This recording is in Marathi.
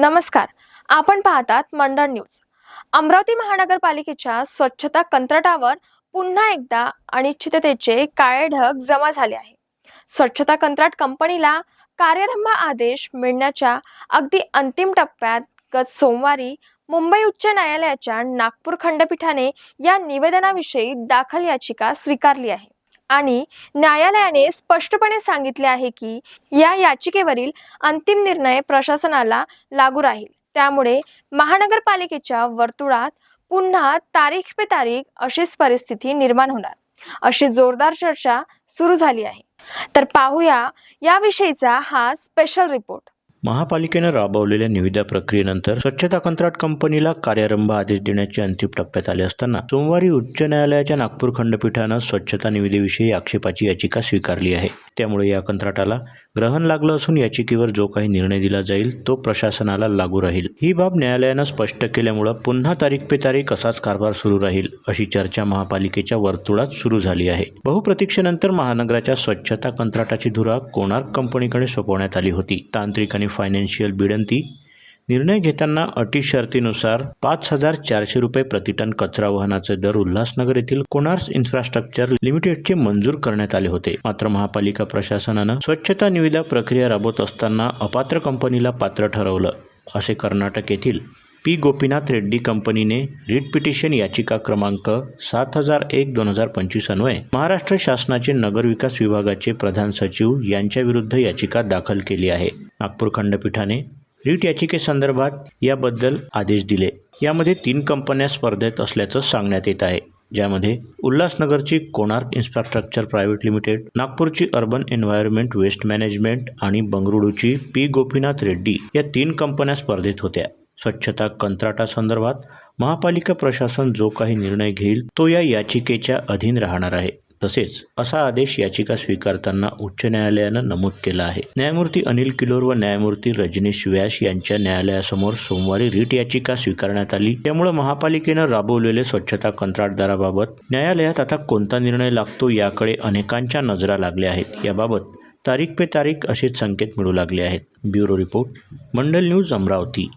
नमस्कार. आपण पाहतात मंडळ न्यूज. अमरावती महानगरपालिकेच्या स्वच्छता कंत्राटावर पुन्हा एकदा अनिश्चिततेचे काळे ढग जमा झाले आहे. स्वच्छता कंत्राट कंपनीला कार्यारंभ आदेश मिळण्याच्या अगदी अंतिम टप्प्यात गत सोमवारी मुंबई उच्च न्यायालयाच्या नागपूर खंडपीठाने या निवेदनाविषयी दाखल याचिका स्वीकारली आहे. आणि न्यायालयाने स्पष्टपणे सांगितले आहे की या याचिकेवरील अंतिम निर्णय प्रशासनाला लागू राहील. त्यामुळे महानगरपालिकेच्या वर्तुळात पुन्हा तारीख पे तारीख अशीच परिस्थिती निर्माण होणार. अशी जोरदार चर्चा सुरू झाली आहे. तर पाहूया याविषयीचा हा स्पेशल रिपोर्ट महापालिकेनं राबवलेल्या निविदा प्रक्रियेनंतर स्वच्छता कंत्राट कंपनीला कार्यारंभ आदेश देण्याचे अंतिम टप्प्यात आले असताना सोमवारी उच्च न्यायालयाच्या नागपूर खंडपीठानं स्वच्छता निविदेविषयी आक्षेपाची याचिका स्वीकारली आहे. त्यामुळे या कंत्राटाला ग्रहण लागलं असून याचिकेवर जो काही निर्णय दिला जाईल तो प्रशासनाला लागू राहील. ही बाब न्यायालयानं स्पष्ट केल्यामुळं पुन्हा तारीख पे तारीख असाच कारभार सुरू राहील अशी चर्चा महापालिकेच्या वर्तुळात सुरू झाली आहे. बहुप्रतीक्षेनंतर महानगराच्या स्वच्छता कंत्राटाची धुरा कोणार्क कंपनीकडे सोपवण्यात आली होती. तांत्रिक आणि फायनान्शियल बिडंती निर्णय घेताना अटी शर्तीनुसार पाच हजार चारशे रुपये प्रतिटन कचरा वाहनाचे दर उल्हासनगर येथील कोणार्स इन्फ्रास्ट्रक्चर लिमिटेडचे मंजूर करण्यात आले होते. मात्र महापालिका प्रशासनानं स्वच्छता निविदा प्रक्रिया राबवत असताना अपात्र कंपनीला पात्र ठरवलं. असे कर्नाटक येथील पी. गोपीनाथ रेड्डी कंपनीने रिट पिटिशन याचिका क्रमांक सात हजार एक दोन हजार पंचवीस अन्वये महाराष्ट्र शासनाचे नगरविकास विभागाचे प्रधान सचिव यांच्याविरुद्ध याचिका दाखल केली आहे. नागपूर खंडपीठाने रीट याचिकेसंदर्भात याबद्दल आदेश दिले. यामध्ये तीन कंपन्या स्पर्धेत असल्याचं सांगण्यात येत आहे. ज्यामध्ये उल्हासनगरची कोणार्क इन्फ्रास्ट्रक्चर प्रायव्हेट लिमिटेड नागपूरची अर्बन एन्व्हायरमेंट वेस्ट मॅनेजमेंट आणि बंगळुरूची पी गोपीनाथ रेड्डी या तीन कंपन्या स्पर्धेत होत्या. स्वच्छता कंत्राटासंदर्भात महापालिका प्रशासन जो काही निर्णय घेईल तो या याचिकेच्या अधीन राहणार आहे. तसेच असा आदेश याचिका स्वीकारताना उच्च न्यायालयानं नमूद केला आहे. न्यायमूर्ती अनिल किलोर व न्यायमूर्ती रजनीश व्यास यांच्या न्यायालयासमोर सोमवारी रीट याचिका स्वीकारण्यात आली. त्यामुळे महापालिकेनं राबवलेले स्वच्छता कंत्राटदाराबाबत न्यायालयात आता कोणता निर्णय लागतो याकडे अनेकांच्या नजरा लागल्या आहेत. याबाबत तारीख पे तारीख असेच संकेत मिळू लागले आहेत. Bureau report Mandal news Amravati.